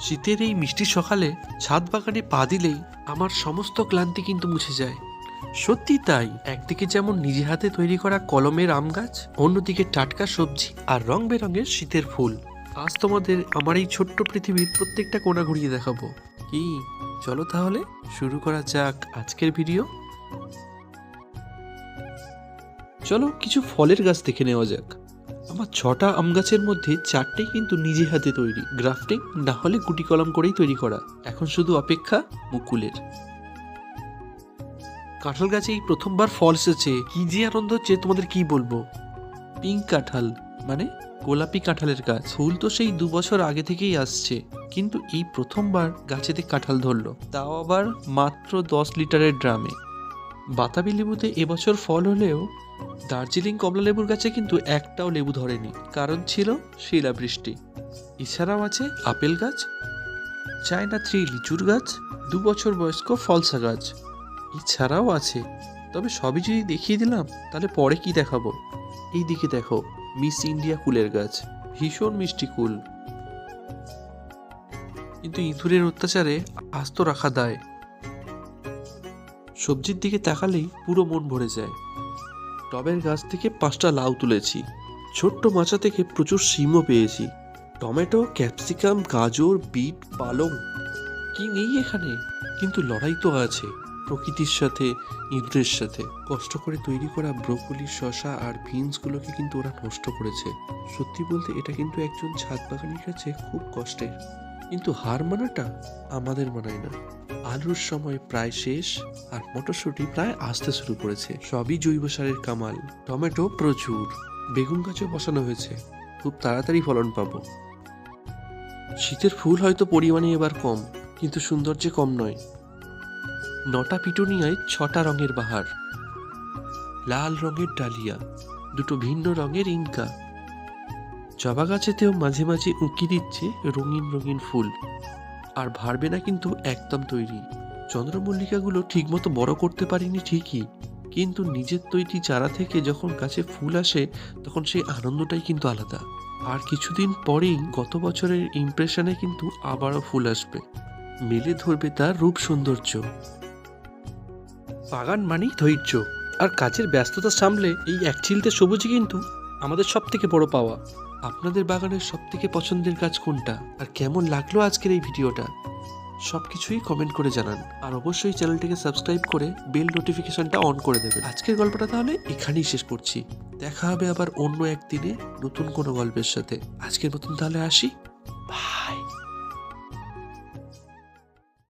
শীতের এই মিষ্টি সকালে ছাদ বাগানে পা দিলেই আমার সমস্ত ক্লান্তি কিন্তু মুছে যায়। সত্যি তাই, একদিকে যেমন নিজে হাতে তৈরি করা কলমের আম গাছ, অন্যদিকে টাটকা সবজি আর রং বেরঙের শীতের ফুল। আজ তোমাদের আমার এই ছোট্ট পৃথিবীর প্রত্যেকটা কোণা ঘুরিয়ে দেখাবো। কি? চলো তাহলে শুরু করা যাক আজকের ভিডিও। চলো কিছু ফলের গাছ দেখে নেওয়া যাক। আমার ছটা আম গাছের মধ্যে চারটেই কিন্তু নিজে হাতে তৈরি। গ্রাফটিং না হলে গুটি কলম করেই তৈরি করা। এখন শুধু অপেক্ষা মুকুলের। কাঁঠাল গাছে এই প্রথমবার ফল এসেছে। কি যে আনন্দ হচ্ছে, তোমাদের কি বলব? পিঙ্ক কাঁঠাল মানে গোলাপি কাঁঠালের গাছ। ফুল তো সেই দু বছর আগে থেকেই আসছে। কিন্তু এই প্রথমবার গাছেতে কাঁঠাল ধরলো। তাও আবার মাত্র দশ লিটারের ড্রামে। বাতাবি লেবুতে এবছর ফল হলেও দার্জিলিং কমলা লেবুর গাছে কিন্তু একটাও লেবু ধরেনি, কারণ ছিল শিলাবৃষ্টি। এছাড়াও আছে আপেল গাছ, চায়না থ্রি লিচুর গাছ, দু বছর বয়স্ক ফলসা গাছ। এছাড়াও আছে, তবে সবই যদি দেখিয়ে দিলাম, তাহলে পরে কি দেখাবো? এই দিকে দেখো, মিস ইন্ডিয়া কুলের গাছ, ভীষণ মিষ্টি কুল। কিন্তু ইঁদুরের অত্যাচারে আস্ত রাখা দায়। সবজির দিকে তাকালেই পুরো মন ভরে যায়। টবের গাছ থেকে পাঁচটা লাউ তুলেছি। ছোট্ট মাচা থেকে প্রচুর শিমও পেয়েছি। টমেটো, ক্যাপসিকাম, গাজর, বিট, পালং, কি নেই এখানে। কিন্তু লড়াই তো আছে, প্রকৃতির সাথে, ইঁদুরের সাথে। কষ্ট করে তৈরি করা ব্রোকলি শশা আর বিনসগুলোকে কিন্তু ওরা নষ্ট করেছে। সত্যি বলতে এটা কিন্তু একজন ছাদ বাগানের কাছে খুব কষ্টের। কিন্তু হার মানাটা আমাদের মানায় না। আলুর সময় প্রায় শেষ আর মটরশুঁটি প্রায় আসতে শুরু করেছে। সবই জৈব সারের কামাল। টমেটো প্রচুর। বেগুন গাছও বসানো হয়েছে। খুব তাড়াতাড়ি ফলন পাবো। শীতের ফুল হয়তো পরিমাণে এবার কম, কিন্তু সৌন্দর্যে কম নয়। নটা পিটুনিয়ায় ছটা রঙের বাহার। লাল রঙের ডালিয়া, দুটো ভিন্ন রঙের ইনকা। জবা গাছেতেও মাঝে মাঝে উঁকি দিচ্ছে রঙিন রঙিন ফুল। আর ভারবে না কিন্তু একদম তৈরি। চন্দ্রমল্লিকাগুলো ঠিকমতো বড় করতে পারিনি ঠিকই, কিন্তু নিজের তৈরি চারা থেকে যখন গাছে ফুল আসে, তখন সেই আনন্দটাই কিন্তু আলাদা। আর কিছুদিন পরেই গত বছরের ইমপ্রেশনে কিন্তু আবারও ফুল আসবে। মেলে ধরবে তার রূপ সৌন্দর্য। বাগান মানেই ধৈর্য, আর কাজের ব্যস্ততা সামলে এই এক চিলতে সবুজই কিন্তু আমাদের সব থেকে বড় পাওয়া। আপনাদের বাগানের সব থেকে পছন্দের কাজ কোনটা? আর কেমন লাগল আজকের এই ভিডিওটা? সব কিছুই কমেন্ট করে জানান। আর অবশ্যই চ্যানেলটিকে সাবস্ক্রাইব করে বেল নোটিফিকেশনটা অন করে দেবেন। আজকের গল্পটা তাহলে এখানেই শেষ করছি। দেখা হবে আবার অন্য একদিনে নতুন কোনো গল্পের সাথে। আজকের মতন তাহলে আসি। বাই